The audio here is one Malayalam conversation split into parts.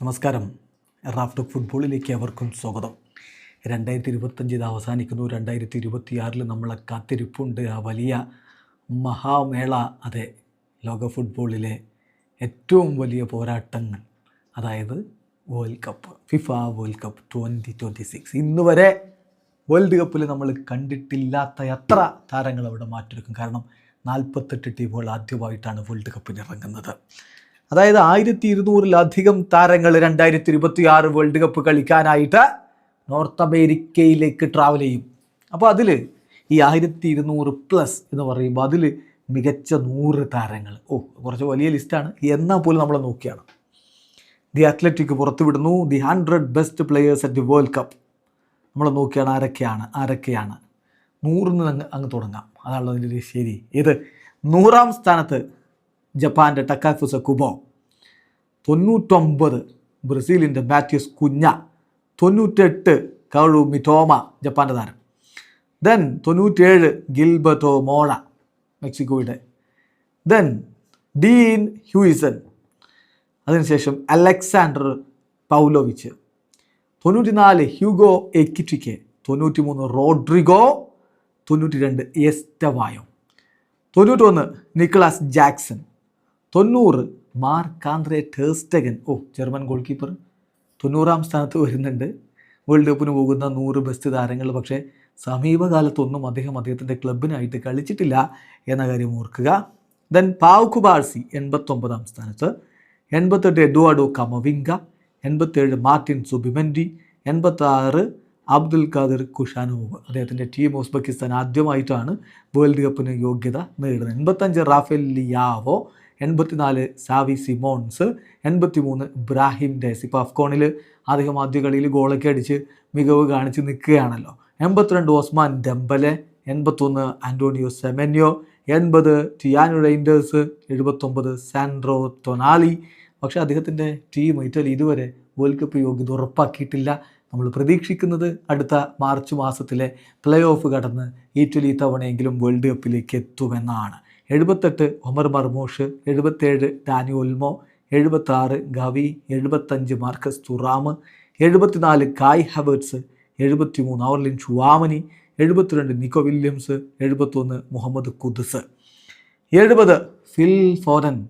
നമസ്കാരം. റാഫ്റ്റോക്ക് ഫുട്ബോളിലേക്ക് അവർക്കും സ്വാഗതം. രണ്ടായിരത്തി ഇരുപത്തഞ്ച് ഇത് അവസാനിക്കുന്നു. രണ്ടായിരത്തി ഇരുപത്തിയാറിൽ നമ്മളെ കാത്തിരിപ്പുണ്ട്. ആ വലിയ മഹാമേള. അതെ ലോക ഫുട്ബോളിലെ ഏറ്റവും വലിയ പോരാട്ടങ്ങൾ. അതായത് world cup FIFA world cup twenty twenty six. ഇന്ന് വരെ വേൾഡ് കപ്പിൽ നമ്മൾ കണ്ടിട്ടില്ലാത്ത എത്ര താരങ്ങൾ അവിടെ മാറ്റിയെടുക്കും കാരണം നാൽപ്പത്തെട്ട് ടീമുകൾ ആദ്യമായിട്ടാണ് വേൾഡ് കപ്പിന് ഇറങ്ങുന്നത്. അതായത് ആയിരത്തി ഇരുന്നൂറിലധികം താരങ്ങൾ രണ്ടായിരത്തി ഇരുപത്തി ആറ് വേൾഡ് കപ്പ് കളിക്കാനായിട്ട് നോർത്ത് അമേരിക്കയിലേക്ക് ട്രാവൽ ചെയ്യും. അപ്പോൾ അതിൽ ഈ ആയിരത്തി ഇരുന്നൂറ് പ്ലസ് എന്ന് പറയുമ്പോൾ അതിൽ മികച്ച നൂറ് താരങ്ങൾ. ഓ കുറച്ച് വലിയ ലിസ്റ്റാണ് എന്നാൽ പോലും നമ്മൾ നോക്കിയാണ്. The Athletic പുറത്തുവിടുന്നു. The hundred best players at the world cup നമ്മൾ നോക്കിയാണ് ആരൊക്കെയാണ് ആരൊക്കെയാണ്. നൂറിന് അങ്ങ് അങ്ങ് തുടങ്ങാം. അതാണല്ലോ അതിന്റെ ശരി. ഇത് നൂറാം സ്ഥാനത്ത് ജപ്പാന്റെ ടക്കാഫുസ കുബോ തൊണ്ണൂറ്റൊമ്പത് ബ്രസീലിന്റെ മാത്യൂസ് കുഞ്ഞ തൊണ്ണൂറ്റെട്ട് കൗളു മിറ്റോമ ജപ്പാന്റെ താരം. ദെൻ തൊണ്ണൂറ്റേഴ് ഗിൽബർട്ടോ മോള മെക്സിക്കോയുടെ. ദെൻ ഡീൻ ഹ്യൂയിസൺ അതിനുശേഷം അലക്സാണ്ടർ പൗലോവിച്ച്. തൊണ്ണൂറ്റിനാല് ഹ്യൂഗോ എക്കിറ്റിക്കെ തൊണ്ണൂറ്റിമൂന്ന് റോഡ്രിഗോ തൊണ്ണൂറ്റി രണ്ട് എസ്റ്റവായോ. തൊണ്ണൂറ്റൊന്ന് നിക്ലാസ് ജാക്സൺ തൊണ്ണൂറ് മാർക്ക് ആന്ത്രേ ടേസ്റ്റഗൻ. ഓ ജർമ്മൻ ഗോൾ കീപ്പർ തൊണ്ണൂറാം സ്ഥാനത്ത് വരുന്നുണ്ട്. വേൾഡ് കപ്പിന് പോകുന്ന നൂറ് ബെസ്റ്റ് താരങ്ങൾ പക്ഷേ സമീപകാലത്തൊന്നും അദ്ദേഹം അദ്ദേഹത്തിന്റെ ക്ലബിനായിട്ട് കളിച്ചിട്ടില്ല എന്ന കാര്യം ഓർക്കുക. ദെൻ പാവ് കുബാഴ്സി എൺപത്തൊമ്പതാം സ്ഥാനത്ത്. എൺപത്തെട്ട് എഡ്വാർഡോ കമവിങ്ക എൺപത്തേഴ് മാർട്ടിൻ സുബിമെൻഡി. എൺപത്താറ് അബ്ദുൽ ഖാദർ കുഷാനോവ്. അദ്ദേഹത്തിന്റെ ടീം ഉസ്ബെക്കിസ്ഥാൻ ആദ്യമായിട്ടാണ് വേൾഡ് കപ്പിന് യോഗ്യത നേടുന്നത്. എൺപത്തഞ്ച് റാഫേൽ ലിയാവോ. എൺപത്തിനാല് സാവി സിമോൺസ് എൺപത്തിമൂന്ന് ഇബ്രാഹിം ഡേസ് ഇപ്പോൾ അഫ്കോണിൽ അദ്ദേഹം ആദ്യ കളിയിൽ ഗോളൊക്കെ അടിച്ച് മികവ് കാണിച്ച് നിൽക്കുകയാണല്ലോ. എൺപത്തിരണ്ട് ഓസ്മാൻ ഡെമ്പലെ എൺപത്തൊന്ന് ആന്റോണിയോ സെമന്യോ എൺപത് ടിയാനു റൈൻഡേഴ്സ് എഴുപത്തൊമ്പത് സാൻഡ്രോ ടൊനാലി പക്ഷേ അദ്ദേഹത്തിന്റെ ടീം ഇറ്റലി ഇതുവരെ വേൾഡ് കപ്പ് യോഗ്യത ഉറപ്പാക്കിയിട്ടില്ല. നമ്മൾ പ്രതീക്ഷിക്കുന്നത് അടുത്ത മാർച്ച് മാസത്തിലെ പ്ലേ ഓഫ് കടന്ന് ഇറ്റലി തവണയെങ്കിലും വേൾഡ് കപ്പിലേക്ക് എത്തുമെന്നാണ്. എഴുപത്തെട്ട് ഒമർ മർമോഷ് എഴുപത്തേഴ് ഡാനി ഒൽമോ എഴുപത്താറ് ഗവി എഴുപത്തഞ്ച് മാർക്കസ് തുറാമ് എഴുപത്തിനാല് കായ് ഹവേർട്സ് എഴുപത്തിമൂന്ന് ഓർലിൻ ഷുവാമനി എഴുപത്തിരണ്ട് നിക്കോ വില്യംസ് എഴുപത്തൊന്ന് മുഹമ്മദ് കുദ്സ്. എഴുപത് ഫിൽ ഫോരൻ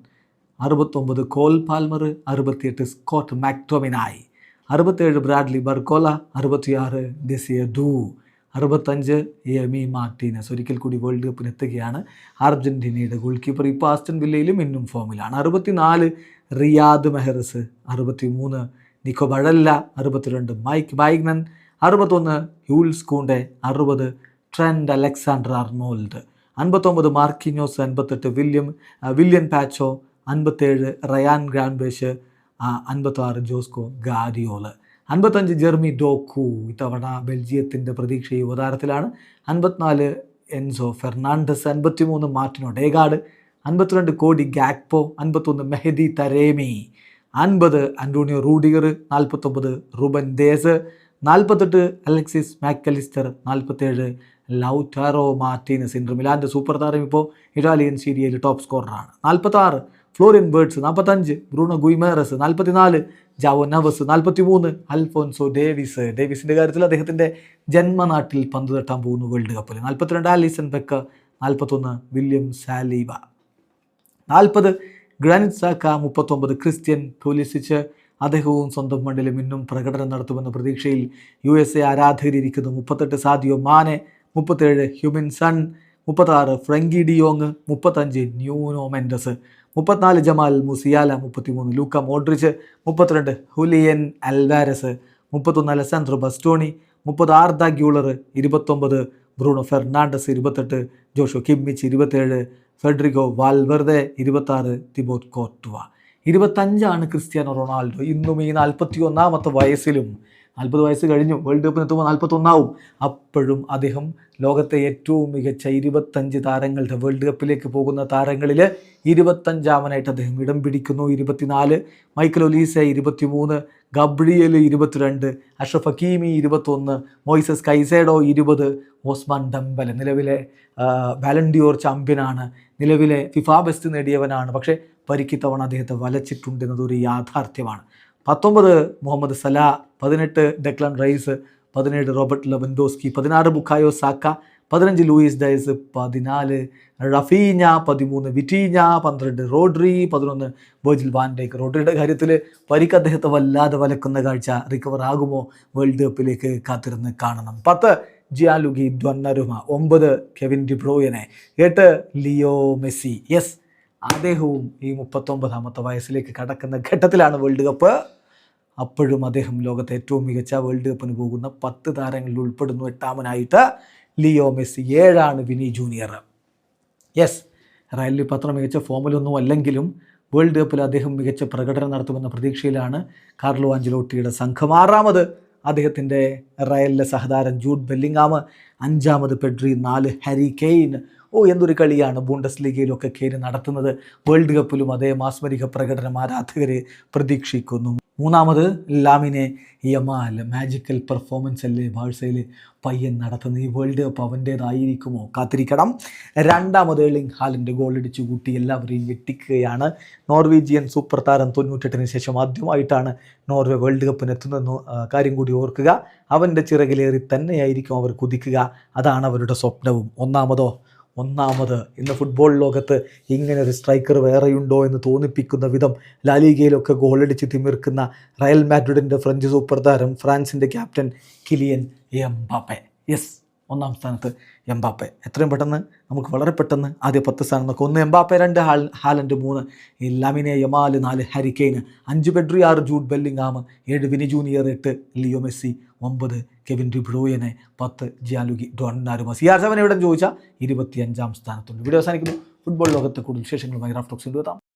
അറുപത്തൊമ്പത് കോൽ പാൽമർ അറുപത്തിയെട്ട് സ്കോട്ട് മാക്ടോമിനായി. അറുപത്തേഴ് ബ്രാഡ്ലി ബർക്കോല അറുപത്തിയാറ് ഡെസിയഡു അറുപത്തഞ്ച് എമി മാർട്ടീനസ്. ഒരിക്കൽ കൂടി വേൾഡ് കപ്പിന് എത്തുകയാണ് അർജന്റീനയുടെ ഗോൾ കീപ്പർ ഇപ്പോൾ ആസ്റ്റൻ വില്ലയിലും ഇന്നും ഫോമിലാണ് അറുപത്തിനാല് റിയാദ് മെഹറസ് അറുപത്തി മൂന്ന് നിക്കോ ബഴല്ല അറുപത്തിരണ്ട് മൈക്ക് ബൈഗ്നൻ അറുപത്തൊന്ന് ഹ്യൂൾസ് കൂണ്ടെ അറുപത് ട്രെൻഡ് അലക്സാണ്ടർ അർണോൾഡ് അൻപത്തൊമ്പത് മാർക്കിനോസ് അൻപത്തെട്ട് വില്യം വില്യൻ പാച്ചോ അൻപത്തേഴ് റയാൻ ഗ്രാൻബേഷ് അൻപത്താറ് ജോസ്കോ ഗാരിയോൾ അൻപത്തഞ്ച് ജെർമി ഡോക്കു ഇത്തവണ ബെൽജിയത്തിന്റെ പ്രതീക്ഷ യുവതാരത്തിലാണ് അൻപത്തിനാല് എൻസോ ഫെർണാണ്ടസ് അൻപത്തിമൂന്ന് മാർട്ടിനോ ഡേഗാഡ് അൻപത്തിരണ്ട് കോടി ഗാക്പോ അൻപത്തൊന്ന് മെഹദി തരേമി അൻപത് അന്റോണിയോ റൂഡിഗർ നാൽപ്പത്തൊമ്പത് റുബൻ ദേസ് നാൽപ്പത്തെട്ട് അലക്സിസ് മാക്കലിസ്റ്റർ നാൽപ്പത്തേഴ് ലൗറ്റാറോ മാർട്ടീനസ്. ഇന്റർ സൂപ്പർ താരം ഇപ്പോൾ ഇറ്റാലിയൻ സീരിയയിൽ ടോപ്പ് സ്കോററാണ്. നാൽപ്പത്താറ് ഫ്ലോറിൻ ബേർഡ്സ് നാൽപ്പത്തഞ്ച് ബ്രൂണോ ഗുയ്മേറസ് നാൽപ്പത്തിനാല് ജാവോ നവസ് നാൽപ്പത്തി മൂന്ന് അൽഫോൻസോ ഡേവിസ് ഡേവിസിന്റെ കാര്യത്തിൽ അദ്ദേഹത്തിന്റെ ജന്മനാട്ടിൽ പന്ത് തട്ടാൻ പോകുന്നു വേൾഡ് കപ്പിൽ നാൽപ്പത്തിരണ്ട് ആലിസൺ ബെക്ക നാൽപ്പത്തൊന്ന് വില്യം സാലീബ നാൽപ്പത് ഗ്രാനിറ്റ് സാക്ക മുപ്പത്തൊമ്പത് ക്രിസ്ത്യൻ പോലീസിച്ച് അദ്ദേഹവും സ്വന്തം മണ്ണിലും ഇന്നും പ്രകടനം നടത്തുമെന്ന പ്രതീക്ഷയിൽ യു എസ് എ ആരാധകരിയിരിക്കുന്നു മുപ്പത്തെട്ട് സാദിയോ മാനെ മുപ്പത്തേഴ് ഹ്യൂമിൻ സൺ മുപ്പത്താറ് ഫ്രങ്കി ഡിയോങ് മുപ്പത്തഞ്ച് ന്യൂനോ മെൻഡസ് മുപ്പത്തിനാല് ജമാൽ മുസിയാല മുപ്പത്തിമൂന്ന് ലൂക്ക മോഡ്രിച്ച് മുപ്പത്തിരണ്ട് ഹുലിയൻ അൽവാരസ് മുപ്പത്തൊന്ന് അലസാൻഡ്രോ ബസ്റ്റോണി മുപ്പത് ആർദ ഗ്യൂളർ ഇരുപത്തൊമ്പത് ബ്രൂണോ ഫെർണാണ്ടസ് ഇരുപത്തെട്ട് ജോഷോ കിമ്മിച്ച് ഇരുപത്തേഴ് ഫെഡറിഗോ വാൽവെർദെ ഇരുപത്താറ് തിബോത് കോർട്ടുവ. ഇരുപത്തഞ്ചാണ് ക്രിസ്ത്യാനോ റൊണാൾഡോ. ഇന്നും ഈ നാൽപ്പത്തി ഒന്നാമത്തെ വയസ്സിലും നാൽപ്പത് വയസ്സ് കഴിഞ്ഞു. വേൾഡ് കപ്പിന് എത്തുമ്പോൾ നാൽപ്പത്തൊന്നാവും. അപ്പോഴും അദ്ദേഹം ലോകത്തെ ഏറ്റവും മികച്ച ഇരുപത്തഞ്ച് താരങ്ങളുടെ വേൾഡ് കപ്പിലേക്ക് പോകുന്ന താരങ്ങളിൽ ഇരുപത്തഞ്ചാമനായിട്ട് അദ്ദേഹം ഇടം പിടിക്കുന്നു. ഇരുപത്തിനാല് മൈക്കൽ ഒലീസ ഇരുപത്തിമൂന്ന് ഗബ്രിയൽ ഇരുപത്തിരണ്ട് അഷ്റഫ് ഹക്കീമി ഇരുപത്തൊന്ന് മോയിസസ് കൈസേഡോ ഇരുപത് ഓസ്മാൻ ഡംബൽ നിലവിലെ വാലണ്ടിയോർ ചാമ്പ്യനാണ് നിലവിലെ ഫിഫ ബെസ്റ്റ് നേടിയവനാണ്. പക്ഷേ പരിക്കിത്തവണ അദ്ദേഹത്തെ വലച്ചിട്ടുണ്ടെന്നത് ഒരു യാഥാർത്ഥ്യമാണ്. പത്തൊമ്പത് മുഹമ്മദ് സലാ പതിനെട്ട് ഡെക്ലൻ റൈസ് പതിനേഴ് റോബർട്ട് ലെവൻഡോസ്കി പതിനാറ് ബുക്കായോ സാക്ക പതിനഞ്ച് ലൂയിസ് ഡയസ് പതിനാല് റഫീഞ്ഞ പതിമൂന്ന് വിറ്റീഞ്ഞ പന്ത്രണ്ട് റോഡ്രി പതിനൊന്ന് ബോജിൽ വാൻഡേക്ക് റോഡ്രിയുടെ കാര്യത്തിൽ പരിക്ക് അദ്ദേഹത്തെ വല്ലാതെ വലക്കുന്ന കാഴ്ച റിക്കവർ ആകുമോ? വേൾഡ് കപ്പിലേക്ക് കാത്തിരുന്ന് കാണണം. പത്ത് ജിയാലുഗി ദ്വന്നരുമ ഒമ്പത് കെവിൻ ഡിബ്രോയനെ എട്ട് ലിയോ മെസ്സി. യെസ് അദ്ദേഹവും ഈ മുപ്പത്തൊമ്പതാമത്തെ വയസ്സിലേക്ക് കടക്കുന്ന ഘട്ടത്തിലാണ് വേൾഡ് കപ്പ് അപ്പോഴും അദ്ദേഹം ലോകത്തെ ഏറ്റവും മികച്ച വേൾഡ് കപ്പിന് പോകുന്ന പത്ത് താരങ്ങളിൽ ഉൾപ്പെടുന്നു എട്ടാമനായിട്ട് ലിയോ മെസ്സി ഏഴാണ് വിനി ജൂനിയർ. യെസ് റയലിൽ പത്ര മികച്ച ഫോമിലൊന്നും അല്ലെങ്കിലും വേൾഡ് കപ്പിൽ അദ്ദേഹം മികച്ച പ്രകടനം നടത്തുമെന്ന പ്രതീക്ഷയിലാണ് കാർലോ ആഞ്ചലോട്ടിയുടെ സംഘം ആറാമത്. അദ്ദേഹത്തിന്റെ റയലിലെ സഹതാരം ജൂഡ് ബെല്ലിങ്ങാം അഞ്ചാമത് പെഡ്രി നാല് ഹാരി കെയ്ൻ. ഓ എന്തൊരു കളിയാണ് ബൂണ്ടസ് ലീഗയിലൊക്കെ കെയ്ൻ നടത്തുന്നത്. വേൾഡ് കപ്പിലും അതേ മാസ്മരിക പ്രകടനം ആരാധകരെ പ്രതീക്ഷിക്കുന്നു. മൂന്നാമത് ലാമിനെ യമാൽ മാജിക്കൽ പെർഫോമൻസ് അല്ലേ ബാഴ്സയിൽ പയ്യൻ നടത്തുന്ന ഈ വേൾഡ് കപ്പ് അവന്റേതായിരിക്കുമോ കാത്തിരിക്കണം. രണ്ടാമത് എർലിംഗ് ഹാലിന്റെ ഗോൾ അടിച്ചു കൂട്ടി എല്ലാവരെയും ഞെട്ടിക്കുകയാണ്. നോർവീജിയൻ സൂപ്പർ താരം തൊണ്ണൂറ്റെട്ടിന് ശേഷം ആദ്യമായിട്ടാണ് നോർവേ വേൾഡ് കപ്പിന് എത്തുന്നതെന്ന് കാര്യം കൂടി ഓർക്കുക. അവന്റെ ചിറകിലേറി തന്നെയായിരിക്കും അവർ കുതിക്കുക. അതാണ് അവരുടെ സ്വപ്നവും. ഒന്നാമതോ ഒന്നാമത് ഇന്ന് ഫുട്ബോൾ ലോകത്ത് ഇങ്ങനെ ഒരു സ്ട്രൈക്കർ വേറെയുണ്ടോ എന്ന് തോന്നിപ്പിക്കുന്ന വിധം ലാലിഗയിലൊക്കെ ഗോളടിച്ച് തിമിർക്കുന്ന റയൽ മാഡ്രിഡിന്റെ ഫ്രഞ്ച് സൂപ്പർ താരം ഫ്രാൻസിന്റെ ക്യാപ്റ്റൻ കിലിയൻ എംബാപ്പെ. യെസ് ഒന്നാം സ്ഥാനത്ത് എംബാപ്പെ. എത്രയും പെട്ടെന്ന് നമുക്ക് വളരെ പെട്ടെന്ന് ആദ്യ പത്ത് സ്ഥാനം നോക്കാം. ഒന്ന് എംബാപ്പെ രണ്ട് ഹാൽ ഹാലൻഡ് മൂന്ന്. ലമിനെ യമാൽ നാല് ഹരിക്കെയിൻ അഞ്ച് ബെഡ്രി ആറ് ജൂഡ് ബെല്ലിംഗാം ഏഴ് വിനി ജൂനിയർ എട്ട് ലിയോ മെസ്സി ഒമ്പത് കെവിൻ ഡിബ്രോയനെ പത്ത് Gianluigi Donnarumma C R seven എവിടെ ചോദിച്ചാൽ ഇരുപത്തിയഞ്ചാം സ്ഥാനത്തുണ്ട്. വീഡിയോ അവസാനിക്കുന്നു. ഫുട്ബോൾ ലോകത്തെ കൂടുതൽ വിശേഷങ്ങളുമായി റാഫ്റ്റോക്സ് എത്താം.